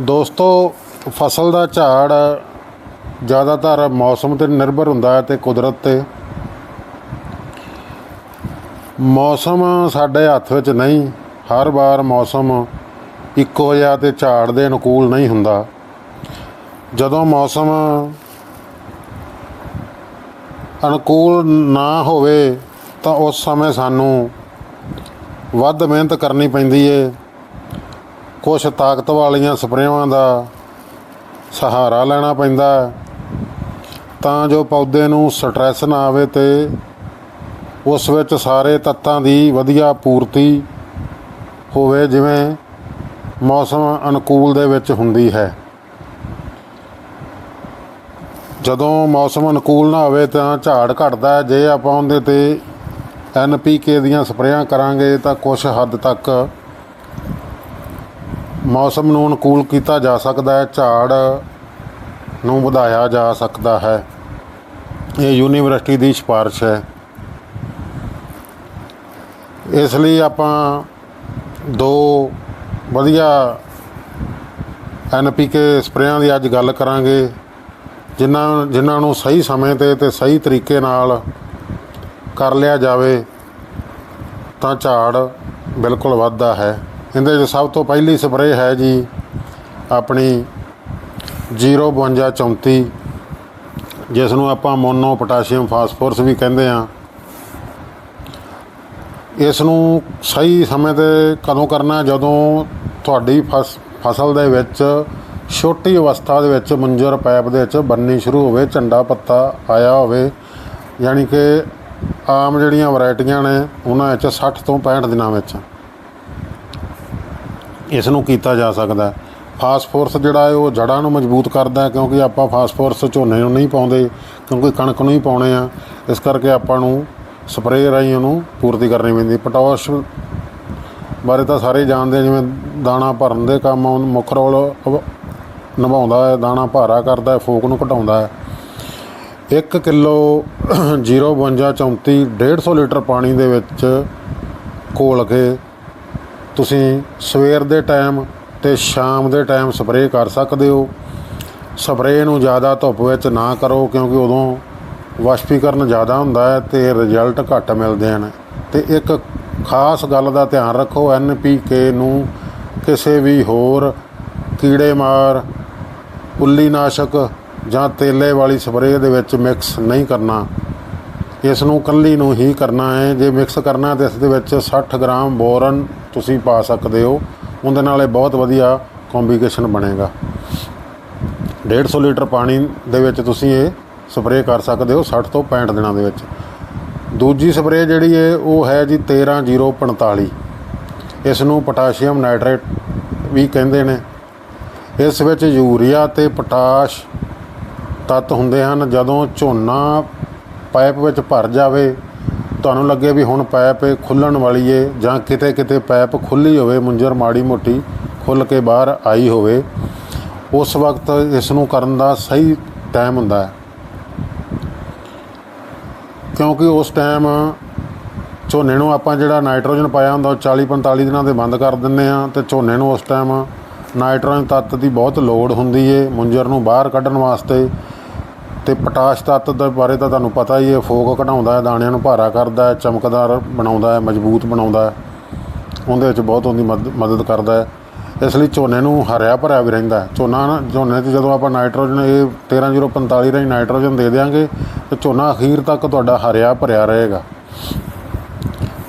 ਦੋਸਤੋ, ਫਸਲ ਦਾ ਝਾੜ ਜ਼ਿਆਦਾਤਰ ਮੌਸਮ ਤੇ ਨਿਰਭਰ ਹੁੰਦਾ ਹੈ ਤੇ ਕੁਦਰਤ ਤੇ। ਮੌਸਮ ਸਾਡੇ ਹੱਥ ਵਿੱਚ ਨਹੀਂ, ਹਰ ਵਾਰ ਮੌਸਮ ਇੱਕੋ ਜਿਹਾ ਤੇ ਝਾੜ ਦੇ ਅਨੁਕੂਲ ਨਹੀਂ ਹੁੰਦਾ। ਜਦੋਂ ਮੌਸਮ ਅਨੁਕੂਲ ਨਾ ਹੋਵੇ, ਤਾਂ ਉਸ ਸਮੇਂ ਸਾਨੂੰ ਵੱਧ ਮਿਹਨਤ ਕਰਨੀ ਪੈਂਦੀ ਏ। ਕੁਝ ਤਾਕਤ ਵਾਲੀਆਂ ਸਪਰੇਆਂ ਦਾ ਸਹਾਰਾ ਲੈਣਾ ਪੈਂਦਾ ਤਾਂ ਜੋ ਪੌਦੇ ਨੂੰ ਸਟ੍ਰੈਸ ਨਾ ਆਵੇ ਤੇ ਉਸ ਵਿੱਚ ਸਾਰੇ ਤੱਤਾਂ ਦੀ ਵਧੀਆ ਪੂਰਤੀ ਹੋਵੇ, ਜਿਵੇਂ ਮੌਸਮ ਅਨੁਕੂਲ ਦੇ ਵਿੱਚ ਹੁੰਦੀ ਹੈ। ਜਦੋਂ ਮੌਸਮ ਅਨੁਕੂਲ ਨਾ ਹੋਵੇ ਤਾਂ ਝਾੜ ਘਟਦਾ ਜੇ ਆਪਾਂ ਉਹਦੇ ਤੇ ਐਨਪੀਕੇ ਦੀਆਂ ਸਪਰੇਆਂ ਕਰਾਂਗੇ ਤਾਂ ਕੁਝ ਹੱਦ ਤੱਕ ਮੌਸਮ ਨੂੰ ਅਨੁਕੂਲ ਕੀਤਾ ਜਾ ਸਕਦਾ ਹੈ, ਝਾੜ ਨੂੰ ਵਧਾਇਆ ਜਾ ਸਕਦਾ ਹੈ। ਇਹ ਯੂਨੀਵਰਸਿਟੀ ਦੀ ਸਿਫਾਰਿਸ਼ ਹੈ। ਇਸ ਲਈ ਆਪਾਂ ਦੋ ਵਧੀਆ ਐਨਪੀਕੇ ਸਪਰੇਆਂ ਦੀ ਅੱਜ ਗੱਲ ਕਰਾਂਗੇ, ਜਿਨ੍ਹਾਂ ਜਿਨ੍ਹਾਂ ਨੂੰ ਸਹੀ ਸਮੇਂ ਤੇ ਤੇ ਸਹੀ ਤਰੀਕੇ ਨਾਲ ਕਰ ਲਿਆ ਜਾਵੇ, ਤਾਂ ਝਾੜ ਬਿਲਕੁਲ ਵੱਧਦਾ ਹੈ। ਇਹਦੇ 'ਚ ਸਭ ਤੋਂ ਪਹਿਲੀ ਸਪਰੇਅ ਹੈ ਜੀ ਆਪਣੀ 05234 ਜਿਸ ਨੂੰ ਆਪਾਂ ਮੋਨੋ ਪੋਟਾਸ਼ੀਅਮ ਫਾਸਫੋਰਸ ਵੀ ਕਹਿੰਦੇ ਆ ਇਸ ਨੂੰ ਸਹੀ ਸਮੇਂ ਤੇ ਕਦੋਂ ਕਰਨਾ, ਜਦੋਂ ਤੁਹਾਡੀ ਫਸ, ਫਸਲ ਦੇ ਵਿੱਚ ਛੋਟੀ ਅਵਸਥਾ ਦੇ ਵਿੱਚ ਮੁੰਜਰ ਪੈਪ ਦੇ ਵਿੱਚ ਬੰਨੀ ਸ਼ੁਰੂ ਹੋਵੇ, ਝੰਡਾ ਪੱਤਾ ਆਇਆ ਹੋਵੇ, ਯਾਨੀ ਕਿ ਆਮ ਜਿਹੜੀਆਂ ਵੈਰਾਈਟੀਆਂ ਨੇ, ਉਹਨਾਂ ਵਿੱਚ 60 ਤੋਂ 65 ਦਿਨਾਂ ਵਿੱਚ। ਇਸ ਨੂੰ ਕੀਤਾ ਜਾ ਸਕਦਾ ਹੈ। ਫਾਸਫੋਰਸ ਜਿਹੜਾ ਹੈ, ਉਹ ਜੜ੍ਹਾਂ ਨੂੰ ਮਜ਼ਬੂਤ ਕਰਦਾ ਹੈ ਕਿਉਂਕਿ ਆਪਾਂ ਫਾਸਫੋਰਸ ਝੋਨੇ ਨੂੰ ਨਹੀਂ ਪਾਉਂਦੇ, ਕਿਉਂਕਿ ਕਣਕ ਨੂੰ ਹੀ ਪਾਉਣੇ ਆ। ਇਸ ਕਰਕੇ ਆਪਾਂ ਨੂੰ ਸਪਰੇਅ ਰਾਹੀਂ ਉਹਨੂੰ ਪੂਰਤੀ ਕਰਨੀ ਪੈਂਦੀ। ਪੋਟਾਸ਼ ਬਾਰੇ ਤਾਂ ਸਾਰੇ ਜਾਣਦੇ ਜਿਵੇਂ ਦਾਣਾ ਭਰਨ ਦੇ ਕੰਮ ਮੁੱਖ ਰੋਲ ਨਿਭਾਉਂਦਾ ਹੈ, ਦਾਣਾ ਭਾਰਾ ਕਰਦਾ ਹੈ, ਫੋਕ ਨੂੰ ਘਟਾਉਂਦਾ ਹੈ। 1 ਕਿਲੋ 05234 150 ਲੀਟਰ ਪਾਣੀ ਦੇ ਵਿੱਚ ਘੋਲ ਕੇ ਤੁਸੀਂ ਸਵੇਰ ਦੇ ਟਾਈਮ ਤੇ ਸ਼ਾਮ ਦੇ ਟਾਈਮ ਸਪਰੇਅ ਕਰ ਸਕਦੇ ਹੋ। ਸਪਰੇਅ ਨੂੰ ਜ਼ਿਆਦਾ ਧੁੱਪ ਵਿੱਚ ਨਾ ਕਰੋ ਕਿਉਂਕਿ ਉਦੋਂ ਵਾਸ਼ਪੀਕਰਨ ਜ਼ਿਆਦਾ ਹੁੰਦਾ ਹੈ ਤੇ ਰਿਜ਼ਲਟ ਘੱਟ ਮਿਲਦੇ ਹਨ। ਤੇ ਇੱਕ ਖਾਸ ਗੱਲ ਦਾ ਧਿਆਨ ਰੱਖੋ ਐਨਪੀਕੇ ਨੂੰ ਕਿਸੇ ਵੀ ਹੋਰ ਕੀੜੇਮਾਰ ਉੱਲੀ ਨਾਸ਼ਕ ਜਾਂ ਤੇਲੇ ਵਾਲੀ ਸਪਰੇਅ ਦੇ ਵਿੱਚ ਮਿਕਸ ਨਹੀਂ ਕਰਨਾ। ਇਸ ਨੂੰ ਕੱਲੀ ਨੂੰ ਹੀ ਕਰਨਾ ਹੈ। ਜੇ ਮਿਕਸ ਕਰਨਾ ਤਾਂ ਇਸ ਦੇ ਵਿੱਚ 60 ਗ੍ਰਾਮ ਬੋਰਨ ਤੁਸੀਂ ਪਾ ਸਕਦੇ ਹੋ। ਉਹਦੇ ਨਾਲ ਇਹ ਬਹੁਤ ਵਧੀਆ ਕੰਬੀਨੇਸ਼ਨ ਬਣੇਗਾ। 150 ਲੀਟਰ ਪਾਣੀ ਦੇ ਵਿੱਚ ਤੁਸੀਂ ਇਹ ਸਪਰੇਅ ਕਰ ਸਕਦੇ ਹੋ 60 ਤੋਂ 65 ਦਿਨਾਂ ਦੇ ਵਿੱਚ। ਦੂਜੀ ਸਪਰੇਅ ਜਿਹੜੀ ਹੈ ਉਹ ਹੈ ਜੀ 13045 ਇਸ ਨੂੰ ਪੋਟਾਸ਼ੀਅਮ ਨਾਈਟ੍ਰੇਟ ਵੀ ਕਹਿੰਦੇ ਨੇ। ਇਸ ਵਿੱਚ ਯੂਰੀਆ ਤੇ ਪੋਟਾਸ਼ ਤੱਤ ਹੁੰਦੇ ਹਨ। ਜਦੋਂ ਝੋਨਾ ਪਾਈਪ ਵਿੱਚ ਭਰ ਜਾਵੇ ਤੁਹਾਨੂੰ ਲੱਗੇ ਵੀ ਹੁਣ ਪਾਈਪ ਖੁੱਲਣ ਵਾਲੀ ਏ ਜਾਂ ਕਿਤੇ ਕਿਤੇ ਪਾਈਪ ਖੁੱਲੀ ਹੋਵੇ, ਮੁੰਜਰ ਮਾੜੀ ਮੋਟੀ ਖੁੱਲ ਕੇ ਬਾਹਰ ਆਈ ਹੋਵੇ, ਉਸ ਵਕਤ ਇਸ ਨੂੰ ਕਰਨ ਦਾ ਸਹੀ ਟਾਈਮ ਹੁੰਦਾ ਹੈ। ਕਿਉਂਕਿ ਉਸ ਟਾਈਮ ਝੋਨੇ ਨੂੰ ਆਪਾਂ ਜਿਹੜਾ ਨਾਈਟ੍ਰੋਜਨ ਪਾਇਆ ਹੁੰਦਾ, ਉਹ 40 45 ਦਿਨਾਂ ਦੇ ਬੰਦ ਕਰ ਦਿੰਦੇ ਆ ਤੇ ਝੋਨੇ ਨੂੰ ਉਸ ਟਾਈਮ ਨਾਈਟ੍ਰੋਜਨ ਤੱਤ ਦੀ ਬਹੁਤ ਲੋੜ ਹੁੰਦੀ ਏ ਮੁੰਜਰ ਨੂੰ ਬਾਹਰ ਕੱਢਣ ਵਾਸਤੇ। ਤੇ ਪੋਟਾਸ਼ ਤੱਤ ਦੇ ਬਾਰੇ ਤਾਂ ਤੁਹਾਨੂੰ ਪਤਾ ਹੀ ਹੈ, ਫੋਕ ਘਟਾਉਂਦਾ ਹੈ, ਦਾਣਿਆਂ ਨੂੰ ਭਾਰਾ ਕਰਦਾ ਹੈ, ਚਮਕਦਾਰ ਬਣਾਉਂਦਾ ਹੈ, ਮਜ਼ਬੂਤ ਬਣਾਉਂਦਾ ਹੈ। ਉਹਦੇ ਵਿੱਚ ਬਹੁਤ ਉਹਦੀ ਮਦ- ਮਦਦ ਕਰਦਾ ਹੈ। ਇਸ ਲਈ ਝੋਨੇ ਨੂੰ ਹਰਿਆ ਭਰਿਆ ਵੀ ਰਹਿੰਦਾ ਝੋਨਾ ਝੋਨੇ 'ਚ ਜਦੋਂ ਆਪਾਂ ਨਾਈਟ੍ਰੋਜਨ, ਇਹ 13045 ਰਾਹੀਂ ਨਾਈਟ੍ਰੋਜਨ ਦੇ ਦਿਆਂਗੇ, ਤੇ ਝੋਨਾ ਅਖੀਰ ਤੱਕ ਤੁਹਾਡਾ ਹਰਿਆ ਭਰਿਆ ਰਹੇਗਾ।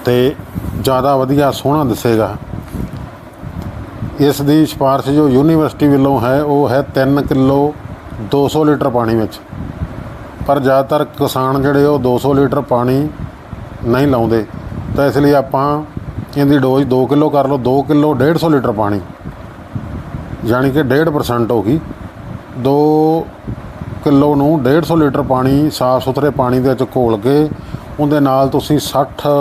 ਤੇ ਜ਼ਿਆਦਾ ਵਧੀਆ ਸੋਹਣਾ ਦਿਸੇਗਾ। ਇਸ ਦੀ ਸਿਫਾਰਿਸ਼ ਜੋ ਯੂਨੀਵਰਸਿਟੀ ਵੱਲੋਂ ਹੈ, ਉਹ ਹੈ 3 ਕਿਲੋ 200 ਲੀਟਰ ਪਾਣੀ ਵਿੱਚ। ਪਰ ਜ਼ਿਆਦਾਤਰ ਕਿਸਾਨ ਜਿਹੜੇ ਉਹ 200 ਲੀਟਰ ਪਾਣੀ ਨਹੀਂ ਲਾਉਂਦੇ। ਤਾਂ ਇਸ ਲਈ ਆਪਾਂ ਇਹਦੀ ਡੋਜ਼ 2 ਕਿਲੋ ਕਰ ਲਓ 2 ਕਿਲੋ 150 ਲੀਟਰ ਪਾਣੀ। ਯਾਨੀ ਕਿ 1.5% ਹੋ ਗਈ। 2 ਕਿਲੋ ਨੂੰ 150 ਲੀਟਰ ਪਾਣੀ ਸਾਫ਼ ਸੁਥਰੇ ਪਾਣੀ ਦੇ ਵਿੱਚ ਘੋਲ ਕੇ ਉਹਦੇ ਨਾਲ ਤੁਸੀਂ 60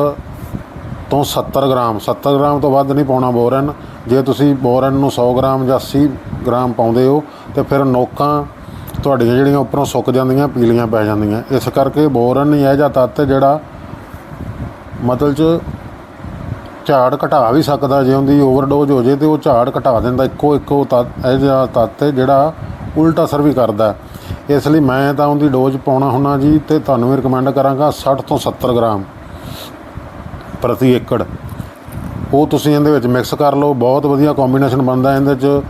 ਤੋਂ 70 ਗ੍ਰਾਮ 70 ਗ੍ਰਾਮ ਤੋਂ ਵੱਧ ਨਹੀਂ ਪਾਉਣਾ ਬੋਰਨ। ਜੇ ਤੁਸੀਂ ਬੋਰਨ ਨੂੰ 100 ਗ੍ਰਾਮ ਜਾਂ 80 ਗ੍ਰਾਮ ਪਾਉਂਦੇ ਹੋ, ਤੇ ਫਿਰ ਨੋਕਾਂ ਤੁਹਾਡੀਆਂ ਜਿਹੜੀਆਂ ਉੱਪਰੋਂ ਸੁੱਕ ਜਾਂਦੀਆਂ, ਪੀਲੀਆਂ ਪੈ ਜਾਂਦੀਆਂ। ਇਸ ਕਰਕੇ ਬੋਰਨ ਨਹੀਂ ਇਹ ਜਿਹਾ ਤੱਤ ਜਿਹੜਾ ਮਤਲਬ ਚ ਝਾੜ ਘਟਾ ਵੀ ਸਕਦਾ, ਜੇ ਉਹਦੀ ਓਵਰਡੋਜ਼ ਹੋ ਜੇ ਤੇ ਉਹ ਝਾੜ ਘਟਾ ਦਿੰਦਾ। ਇੱਕੋ ਇੱਕੋ ਤੱਤ, ਇਹ ਜਿਹਾ ਤੱਤ ਜਿਹੜਾ ਉਲਟਾ ਅਸਰ ਵੀ ਕਰਦਾ। ਇਸ ਲਈ ਮੈਂ ਤਾਂ ਉਹਦੀ ਡੋਜ਼ ਪਾਉਣਾ ਹੁੰਨਾ ਜੀ ਤੇ ਤੁਹਾਨੂੰ ਵੀ ਰਿਕਮੈਂਡ ਕਰਾਂਗਾ 60 ਤੋਂ 70 ਗ੍ਰਾਮ ਪ੍ਰਤੀ ਏਕੜ। ਉਹ ਤੁਸੀਂ ਇਹਦੇ ਵਿੱਚ ਮਿਕਸ ਕਰ ਲਓ। ਬਹੁਤ ਵਧੀਆ ਕੰਬੀਨੇਸ਼ਨ ਬਣਦਾ ਇਹਦੇ 'ਚ।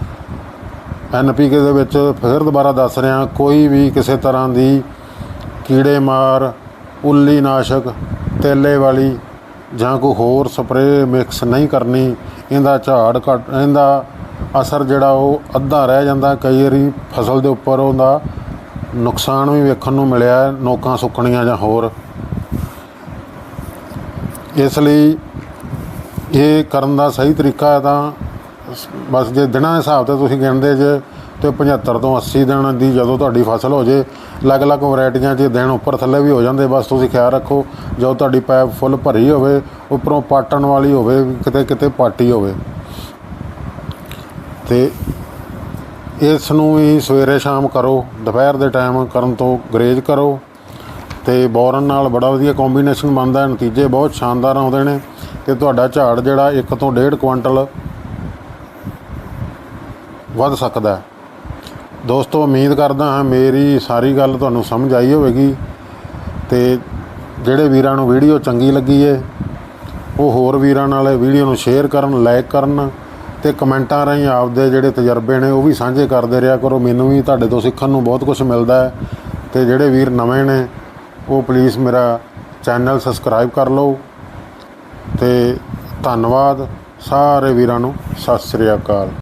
ਐਨਪੀਕੇ ਦੇ ਵਿੱਚ ਫਿਰ ਦੁਬਾਰਾ ਦੱਸ ਰਿਹਾ, ਕੋਈ ਵੀ ਕਿਸੇ ਤਰ੍ਹਾਂ ਦੀ ਕੀੜੇ ਮਾਰ ਉੱਲੀ ਨਾਸ਼ਕ ਤੇਲੇ ਵਾਲੀ ਜਾਂ ਕੋਈ ਹੋਰ ਸਪਰੇਅ ਮਿਕਸ ਨਹੀਂ ਕਰਨੀ, ਇਹਦਾ ਝਾੜ ਘਟ, ਇਹਦਾ ਅਸਰ ਜਿਹੜਾ ਉਹ ਅੱਧਾ ਰਹਿ ਜਾਂਦਾ, ਕਈ ਵਾਰੀ ਫਸਲ ਦੇ ਉੱਪਰ ਉਹਦਾ ਨੁਕਸਾਨ ਵੀ ਵੇਖਣ ਨੂੰ ਮਿਲਿਆ, ਨੋਕਾਂ ਸੁੱਕਣੀਆਂ ਜਾਂ ਹੋਰ। ਇਸ ਲਈ ਇਹ ਕਰਨ ਦਾ ਸਹੀ ਤਰੀਕਾ ਹੈ ਤਾਂ ਬਸ ਜੇ ਦਿਨਾਂ ਦੇ ਹਿਸਾਬ ਤੇ ਤੁਸੀਂ ਗਿਣਦੇ ਜੇ ਤੇ 75 ਤੋਂ 80 ਦਿਨ ਦੀ ਜਦੋਂ ਤੁਹਾਡੀ ਫਸਲ ਹੋ ਜੇ, ਅਲੱਗ-ਅਲੱਗ ਵੈਰਾਈਟੀਆਂ 'ਚ ਦਿਨ ਉੱਪਰ ਥੱਲੇ ਵੀ ਹੋ ਜਾਂਦੇ, ਬਸ ਤੁਸੀਂ ਖਿਆਲ ਰੱਖੋ, ਜਦੋਂ ਤੁਹਾਡੀ ਪੈਪ ਫੁੱਲ ਭਰੀ ਹੋਵੇ, ਉੱਪਰੋਂ ਪਾਟਣ ਵਾਲੀ ਹੋਵੇ, ਕਿਤੇ ਕਿਤੇ ਪਾਟੀ ਹੋਵੇ। ਤੇ ਇਸ ਨੂੰ ਵੀ ਸਵੇਰੇ ਸ਼ਾਮ ਕਰੋ, ਦੁਪਹਿਰ ਦੇ ਟਾਈਮ ਕਰਨ ਤੋਂ ਗਰੇਜ ਕਰੋ ਤੇ ਬੋਰਨ ਨਾਲ ਬੜਾ ਵਧੀਆ ਕੰਬੀਨੇਸ਼ਨ ਬਣਦਾ ਨਤੀਜੇ ਬਹੁਤ ਸ਼ਾਨਦਾਰ ਆਉਂਦੇ ਨੇ ਤੇ ਤੁਹਾਡਾ ਝਾੜ ਜਿਹੜਾ 1 ਤੋਂ 1.5 ਕੁਇੰਟਲ ਵੱਧ ਸਕਦਾ ਹੈ। ਦੋਸਤੋ, ਉਮੀਦ ਕਰਦਾ ਹਾਂ ਮੇਰੀ ਸਾਰੀ ਗੱਲ ਤੁਹਾਨੂੰ ਸਮਝ ਆਈ ਹੋਵੇਗੀ ਤੇ ਜਿਹੜੇ ਵੀਰਾਂ ਨੂੰ ਵੀਡੀਓ ਚੰਗੀ ਲੱਗੀ ਏ, ਉਹ ਹੋਰ ਵੀਰਾਂ ਨਾਲ ਇਹ ਵੀਡੀਓ ਨੂੰ ਸ਼ੇਅਰ ਕਰਨ, ਲਾਈਕ ਕਰਨ ਤੇ ਕਮੈਂਟਾਂ ਰਾਹੀਂ ਆਪਦੇ ਜਿਹੜੇ ਤਜਰਬੇ ਨੇ ਉਹ ਵੀ ਸਾਂਝੇ ਕਰਦੇ ਰਿਹਾ ਕਰੋ। ਮੈਨੂੰ ਵੀ ਤੁਹਾਡੇ ਤੋਂ ਸਿੱਖਣ ਨੂੰ ਬਹੁਤ ਕੁਝ ਮਿਲਦਾ ਹੈ ਤੇ ਜਿਹੜੇ ਵੀਰ ਨਵੇਂ ਨੇ, ਉਹ ਪਲੀਜ਼ ਮੇਰਾ ਚੈਨਲ ਸਬਸਕ੍ਰਾਈਬ ਕਰ ਲਓ ਤੇ ਧੰਨਵਾਦ। ਸਾਰੇ ਵੀਰਾਂ ਨੂੰ ਸਤਿ ਸ੍ਰੀ ਅਕਾਲ।